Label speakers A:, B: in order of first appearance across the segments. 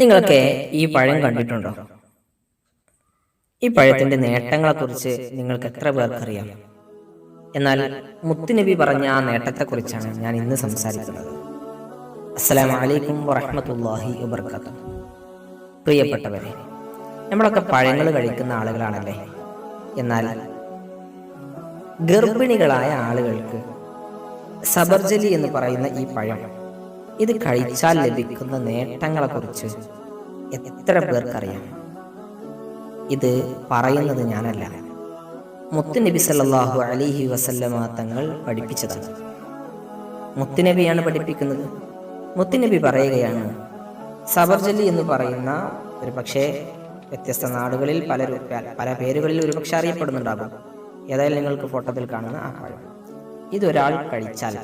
A: നിങ്ങളൊക്കെ ഈ പഴം കണ്ടിട്ടുണ്ടോ? ഈ പഴത്തിന്റെ നേട്ടങ്ങളെ കുറിച്ച് നിങ്ങൾക്ക് എത്ര പേർക്കറിയാം? എന്നാൽ മുത്തുനബി പറഞ്ഞ ആ നേട്ടത്തെക്കുറിച്ചാണ് ഞാൻ ഇന്ന് സംസാരിക്കുന്നത്. അസ്സലാമു അലൈക്കും വറഹ്മത്തുള്ളാഹി വബർക്കാത്തു പ്രിയപ്പെട്ടവരെ നമ്മളൊക്കെ പഴങ്ങൾ കഴിക്കുന്ന ആളുകളാണല്ലേ? എന്നാൽ ഗർഭിണികളായ ആളുകൾക്ക് സബർജലി എന്ന് പറയുന്ന ഈ പഴം ഇത് കഴിച്ചാൽ ലഭിക്കുന്ന നേട്ടങ്ങളെക്കുറിച്ച് എത്ര പേർക്കറിയാം? ഇത് പറയുന്നത് ഞാനല്ല. മുത്തുനബി സല്ലാഹു അലിഹി വസല്ലമ തങ്ങൾ പഠിപ്പിച്ചതാണ്. മുത്തുനബിയാണ് പഠിപ്പിക്കുന്നത്. മുത്തുനബി പറയുകയാണ് സബർജലി എന്ന് പറയുന്ന ഒരു പക്ഷേ വ്യത്യസ്ത നാടുകളിൽ പല പല പേരുകളിൽ ഒരുപക്ഷെ അറിയപ്പെടുന്നുണ്ടാകും. ഏതായാലും നിങ്ങൾക്ക് ഫോട്ടോത്തിൽ കാണുന്ന ആ പഴം ഇതൊരാൾ കഴിച്ചാൽ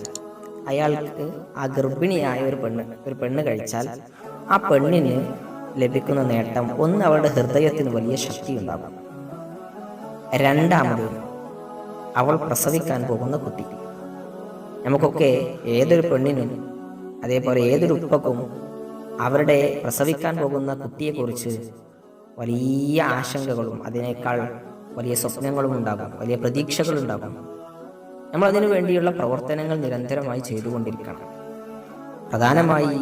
A: അയാൾക്ക് ആ ഗർഭിണിയായ ഒരു പെണ്ണ് ഒരു പെണ്ണ് കഴിച്ചാൽ ആ പെണ്ണിന് ലഭിക്കുന്ന നേട്ടം ഒന്ന് അവളുടെ ഹൃദയത്തിന് വലിയ ശക്തി ഉണ്ടാകും. രണ്ടാമത് അവൾ പ്രസവിക്കാൻ പോകുന്ന കുട്ടി. നമുക്കൊക്കെ ഏതൊരു പെണ്ണിനും അതേപോലെ ഏതൊരു ഉപ്പക്കും അവരുടെ പ്രസവിക്കാൻ പോകുന്ന കുട്ടിയെക്കുറിച്ച് വലിയ ആശങ്കകളും അതിനേക്കാൾ വലിയ സ്വപ്നങ്ങളും ഉണ്ടാകും വലിയ പ്രതീക്ഷകളും ഉണ്ടാകും നമ്മൾ അതിനു വേണ്ടിയുള്ള പ്രവർത്തനങ്ങൾ നിരന്തരമായി ചെയ്തുകൊണ്ടിരിക്കണം. പ്രധാനമായി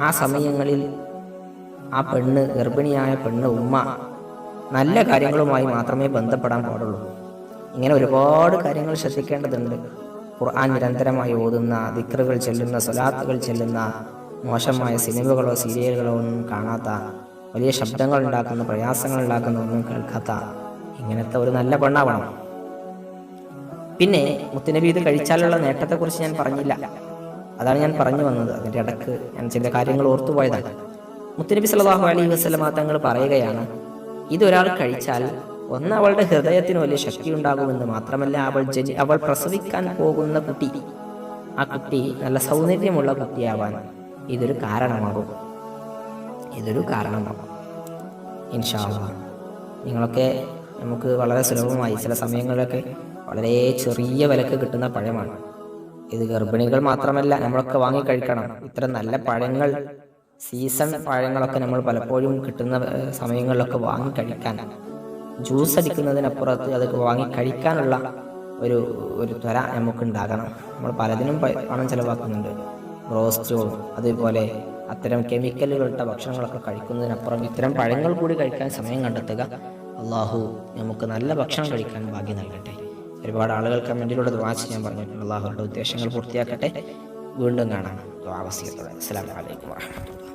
A: ആ സമയങ്ങളിൽ ആ പെണ്ണ് ഗർഭിണിയായ പെണ്ണ് ഉമ്മ നല്ല കാര്യങ്ങളുമായി മാത്രമേ ബന്ധപ്പെടാൻ പാടുള്ളൂ. ഇങ്ങനെ ഒരുപാട് കാര്യങ്ങൾ ശ്രദ്ധിക്കേണ്ടതുണ്ട്. ഖുർആൻ നിരന്തരമായി ഓതുന്ന ദിക്റുകൾ ചെല്ലുന്ന സ്വലാത്തുകൾ ചെല്ലുന്ന മോശമായ സിനിമകളോ സീരിയലുകളോ ഒന്നും കാണാത്ത വലിയ ശബ്ദങ്ങൾ ഉണ്ടാക്കുന്ന പ്രയാസങ്ങൾ ഉണ്ടാക്കുന്ന ഒന്നും കേൾക്കാത്ത ഇങ്ങനത്തെ ഒരു നല്ല പെണ്ണാവണം. പിന്നെ മുത്തുനബി ഇത് കഴിച്ചാലുള്ള നേട്ടത്തെക്കുറിച്ച് ഞാൻ പറഞ്ഞില്ല. അതാണ് ഞാൻ പറഞ്ഞു വന്നത്. അതിന്റെ ഇടയ്ക്ക് ഞാൻ ചില കാര്യങ്ങൾ ഓർത്തുപോയതാണ് മുത്തുനബി സല്ലല്ലാഹു അലൈഹി വസ്ലമ തങ്ങൾ പറയുകയാണ് ഇതൊരാൾ കഴിച്ചാൽ ഒന്ന് അവളുടെ ഹൃദയത്തിന് വലിയ ശക്തി ഉണ്ടാകുമെന്ന് മാത്രമല്ല അവൾ ജനി അവൾ പ്രസവിക്കാൻ പോകുന്ന കുട്ടി. ആ കുട്ടി നല്ല സൗന്ദര്യമുള്ള കുട്ടിയാവാൻ ഇതൊരു കാരണമാകും. ഇതൊരു കാരണമാകും. ഇൻഷാ അള്ളാ. നിങ്ങളൊക്കെ നമുക്ക് വളരെ സുലഭമായി ചില സമയങ്ങളിലൊക്കെ വളരെ ചെറിയ വിലക്ക് കിട്ടുന്ന പഴമാണ്. ഇത് ഗർഭിണികൾ മാത്രമല്ല നമ്മളൊക്കെ വാങ്ങി കഴിക്കണം. ഇത്തരം നല്ല പഴങ്ങൾ സീസൺ പഴങ്ങളൊക്കെ നമ്മൾ പലപ്പോഴും കിട്ടുന്ന സമയങ്ങളിലൊക്കെ വാങ്ങി കഴിക്കാൻ. ജ്യൂസ് അടിക്കുന്നതിനപ്പുറത്ത് അത് വാങ്ങി കഴിക്കാനുള്ള ഒരു ഒരു ത്വര നമുക്ക് ഉണ്ടാകണം നമ്മൾ പലതിനും പണം ചിലവാക്കുന്നുണ്ട്. റോസ്റ്റോ അതുപോലെ അത്തരം കെമിക്കലുകളുടെ ഭക്ഷണങ്ങളൊക്കെ കഴിക്കുന്നതിനപ്പുറം ഇത്തരം പഴങ്ങൾ കൂടി കഴിക്കാൻ സമയം കണ്ടെത്തുക. അള്ളാഹു നമുക്ക് നല്ല ഭക്ഷണം കഴിക്കാൻ ഭാഗ്യം നൽകട്ടെ. ഒരുപാട് ആളുകൾ കമന്റിലൂടെ ദ്വാ ചെയ്യാൻ പറഞ്ഞിട്ടുണ്ട് അള്ളാഹുവിന്റെ ഉദ്ദേശങ്ങൾ പൂർത്തിയാക്കട്ടെ. വീണ്ടും കാണാം. ദ്വാവസ്യത്തോടെ അസ്സലാമു അലൈക്കും വാഹമത്തുള്ള